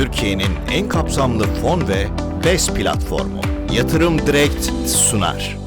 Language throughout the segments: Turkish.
Türkiye'nin en kapsamlı fon ve BES platformu. Yatırım Direkt sunar.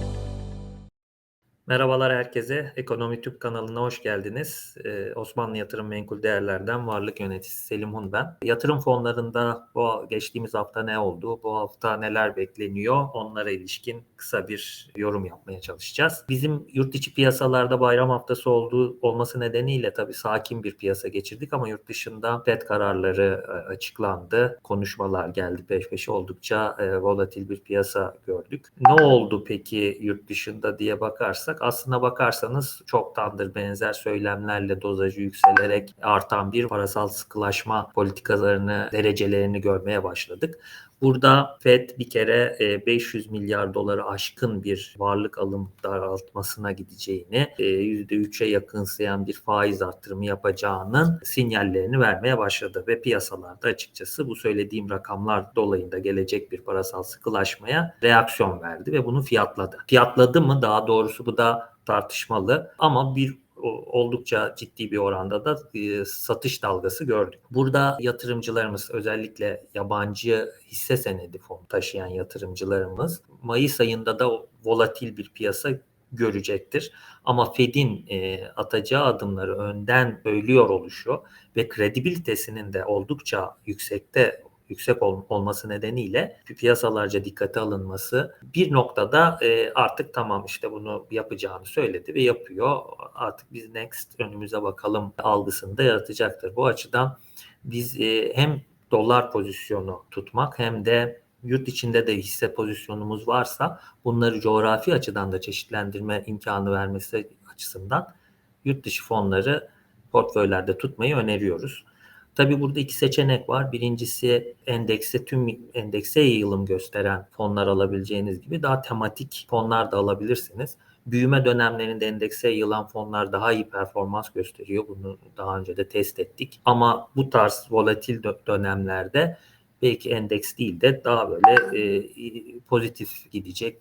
Merhabalar herkese. Ekonomi Tüp kanalına hoş geldiniz. Ee, Osmanlı Yatırım Menkul Değerler'den varlık yöneticisi Selim Hun ben. Yatırım fonlarında bu geçtiğimiz hafta ne oldu? Bu hafta neler bekleniyor? Onlara ilişkin kısa bir yorum yapmaya çalışacağız. Bizim yurt içi piyasalarda bayram haftası olduğu olması nedeniyle tabii sakin bir piyasa geçirdik ama yurt dışında FED kararları e, açıklandı. Konuşmalar geldi peş peşe oldukça e, volatil bir piyasa gördük. Ne oldu peki yurt dışında diye bakarsak aslına bakarsanız çoktandır benzer söylemlerle dozajı yükselerek artan bir parasal sıkılaşma politikalarını derecelerini görmeye başladık. Burada FED bir kere 500 milyar doları aşkın bir varlık alım daraltmasına gideceğini, %3'e yakınsayan bir faiz arttırımı yapacağının sinyallerini vermeye başladı. Ve piyasalarda açıkçası bu söylediğim rakamlar dolayında gelecek bir parasal sıkılaşmaya reaksiyon verdi ve bunu fiyatladı. Fiyatladı mı? Daha doğrusu bu da tartışmalı. Ama bir oldukça ciddi bir oranda da e, satış dalgası gördük. Burada yatırımcılarımız özellikle yabancı hisse senedi fon taşıyan yatırımcılarımız Mayıs ayında da volatil bir piyasa görecektir. Ama Fed'in e, atacağı adımları önden söylüyor oluşu ve kredibilitesinin de oldukça yüksekte yüksek ol, olması nedeniyle piyasalarca dikkate alınması bir noktada e, artık tamam işte bunu yapacağını söyledi ve yapıyor. Artık biz next önümüze bakalım algısını da yaratacaktır. Bu açıdan biz e, hem dolar pozisyonu tutmak hem de yurt içinde de hisse pozisyonumuz varsa bunları coğrafi açıdan da çeşitlendirme imkanı vermesi açısından yurt dışı fonları portföylerde tutmayı öneriyoruz. Tabii burada iki seçenek var. Birincisi endekse tüm endekse yayılım gösteren fonlar alabileceğiniz gibi daha tematik fonlar da alabilirsiniz. Büyüme dönemlerinde endekse yayılan fonlar daha iyi performans gösteriyor. Bunu daha önce de test ettik. Ama bu tarz volatil dönemlerde belki endeks değil de daha böyle e, pozitif gidecek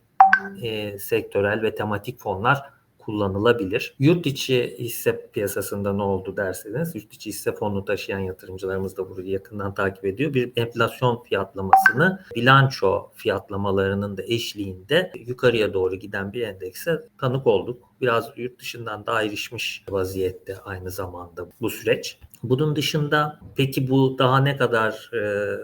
e, sektörel ve tematik fonlar kullanılabilir. Yurt içi hisse piyasasında ne oldu derseniz, yurt içi hisse fonu taşıyan yatırımcılarımız da burayı yakından takip ediyor. Bir enflasyon fiyatlamasını bilanço fiyatlamalarının da eşliğinde yukarıya doğru giden bir endekse tanık olduk. Biraz yurt dışından da ayrışmış vaziyette aynı zamanda bu süreç. Bunun dışında peki bu daha ne kadar e,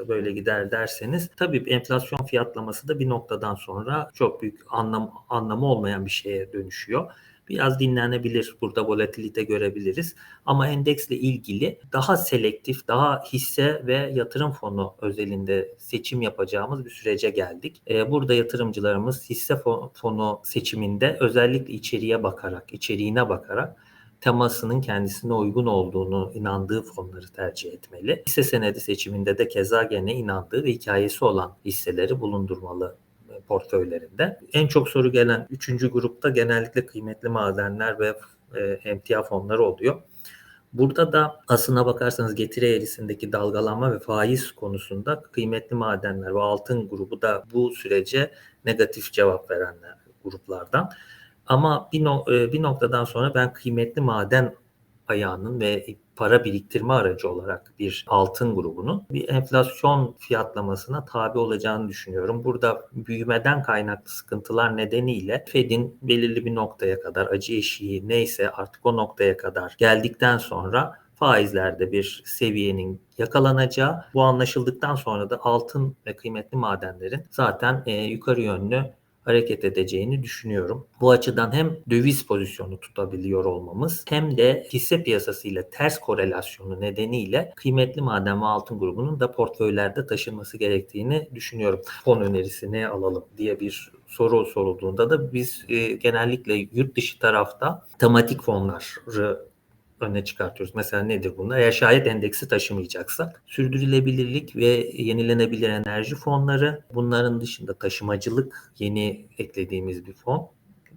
böyle gider derseniz tabii enflasyon fiyatlaması da bir noktadan sonra çok büyük anlam anlamı olmayan bir şeye dönüşüyor biraz dinlenebilir. Burada volatilite görebiliriz. Ama endeksle ilgili daha selektif, daha hisse ve yatırım fonu özelinde seçim yapacağımız bir sürece geldik. Ee, burada yatırımcılarımız hisse fonu seçiminde özellikle içeriye bakarak, içeriğine bakarak temasının kendisine uygun olduğunu inandığı fonları tercih etmeli. Hisse senedi seçiminde de keza gene inandığı ve hikayesi olan hisseleri bulundurmalı portföylerinde. En çok soru gelen üçüncü grupta genellikle kıymetli madenler ve e, emtia fonları oluyor. Burada da aslına bakarsanız getiri eğrisindeki dalgalanma ve faiz konusunda kıymetli madenler ve altın grubu da bu sürece negatif cevap verenler gruplardan. Ama bir, no, e, bir noktadan sonra ben kıymetli maden ayağının ve para biriktirme aracı olarak bir altın grubunun bir enflasyon fiyatlamasına tabi olacağını düşünüyorum. Burada büyümeden kaynaklı sıkıntılar nedeniyle Fed'in belirli bir noktaya kadar acı eşiği neyse artık o noktaya kadar geldikten sonra faizlerde bir seviyenin yakalanacağı bu anlaşıldıktan sonra da altın ve kıymetli madenlerin zaten e, yukarı yönlü hareket edeceğini düşünüyorum. Bu açıdan hem döviz pozisyonu tutabiliyor olmamız hem de hisse piyasası ile ters korelasyonu nedeniyle kıymetli maden ve altın grubunun da portföylerde taşınması gerektiğini düşünüyorum. Fon önerisini alalım diye bir soru sorulduğunda da biz e, genellikle yurt dışı tarafta tematik fonları öne çıkartıyoruz. Mesela nedir bunlar? Eğer şayet endeksi taşımayacaksak sürdürülebilirlik ve yenilenebilir enerji fonları bunların dışında taşımacılık yeni eklediğimiz bir fon.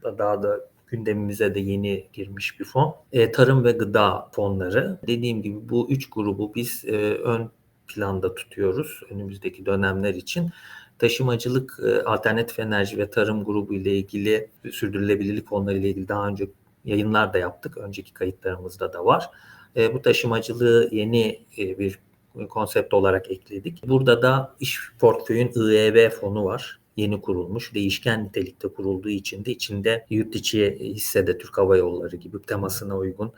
Daha da gündemimize de yeni girmiş bir fon. E, tarım ve gıda fonları. Dediğim gibi bu üç grubu biz e, ön planda tutuyoruz önümüzdeki dönemler için. Taşımacılık, e, alternatif enerji ve tarım grubu ile ilgili sürdürülebilirlik fonları ile ilgili daha önce yayınlar da yaptık. Önceki kayıtlarımızda da var. E, bu taşımacılığı yeni e, bir konsept olarak ekledik. Burada da iş portföyün IEV fonu var. Yeni kurulmuş. Değişken nitelikte kurulduğu için de içinde yurt içi hissede Türk Hava Yolları gibi temasına uygun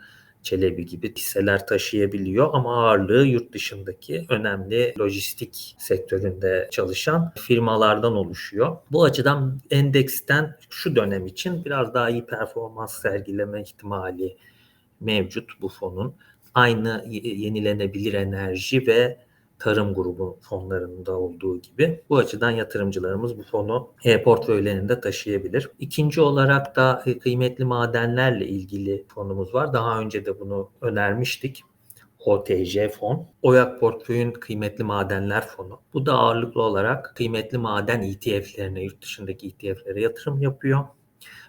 Çelebi gibi hisseler taşıyabiliyor ama ağırlığı yurt dışındaki önemli lojistik sektöründe çalışan firmalardan oluşuyor. Bu açıdan endeksten şu dönem için biraz daha iyi performans sergileme ihtimali mevcut bu fonun. Aynı yenilenebilir enerji ve tarım grubu fonlarında olduğu gibi bu açıdan yatırımcılarımız bu fonu e-portföylerinde taşıyabilir. İkinci olarak da e, kıymetli madenlerle ilgili fonumuz var. Daha önce de bunu önermiştik. OTJ fon. OYAK portföyün kıymetli madenler fonu. Bu da ağırlıklı olarak kıymetli maden ETF'lerine, yurt dışındaki ETF'lere yatırım yapıyor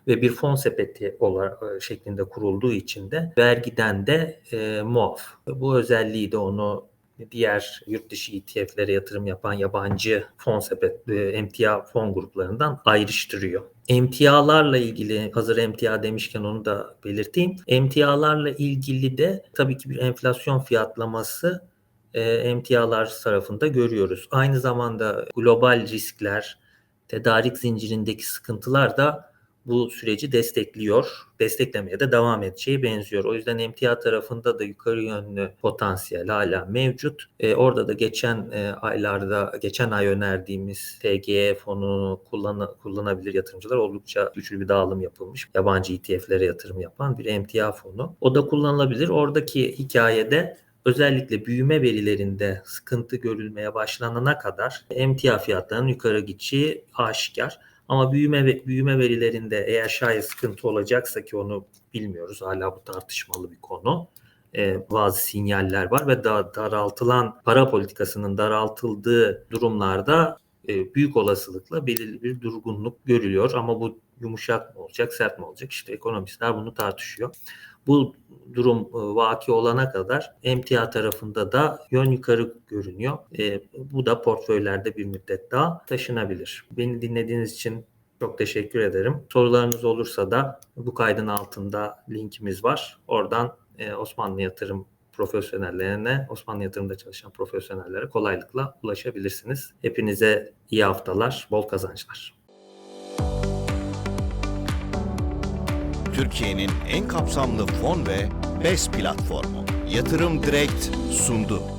ve bir fon sepeti olarak e, şeklinde kurulduğu için de vergiden de e, muaf. Bu özelliği de onu diğer yurt dışı ETF'lere yatırım yapan yabancı fon sepet, e, emtia fon gruplarından ayrıştırıyor. Emtialarla ilgili hazır emtia demişken onu da belirteyim. Emtialarla ilgili de tabii ki bir enflasyon fiyatlaması e, emtialar tarafında görüyoruz. Aynı zamanda global riskler, tedarik zincirindeki sıkıntılar da bu süreci destekliyor. Desteklemeye de devam edeceği benziyor. O yüzden emtia tarafında da yukarı yönlü potansiyel hala mevcut. E, orada da geçen e, aylarda, geçen ay önerdiğimiz TGE fonunu kullan, kullanabilir yatırımcılar oldukça güçlü bir dağılım yapılmış. Yabancı ETF'lere yatırım yapan bir emtia fonu. O da kullanılabilir. Oradaki hikayede özellikle büyüme verilerinde sıkıntı görülmeye başlanana kadar emtia fiyatlarının yukarı gideceği aşikar. Ama büyüme büyüme verilerinde eğer şayet sıkıntı olacaksa ki onu bilmiyoruz hala bu tartışmalı bir konu. Ee, bazı sinyaller var ve da, daraltılan para politikasının daraltıldığı durumlarda e, büyük olasılıkla belirli bir durgunluk görülüyor. Ama bu yumuşak mı olacak, sert mi olacak? İşte ekonomistler bunu tartışıyor. Bu durum e, vaki olana kadar emtia tarafında da yön yukarı görünüyor. E, bu da portföylerde bir müddet daha taşınabilir. Beni dinlediğiniz için çok teşekkür ederim. Sorularınız olursa da bu kaydın altında linkimiz var. Oradan e, Osmanlı Yatırım profesyonellerine, Osmanlı Yatırım'da çalışan profesyonellere kolaylıkla ulaşabilirsiniz. Hepinize iyi haftalar, bol kazançlar. Türkiye'nin en kapsamlı fon ve BES platformu Yatırım Direkt sundu.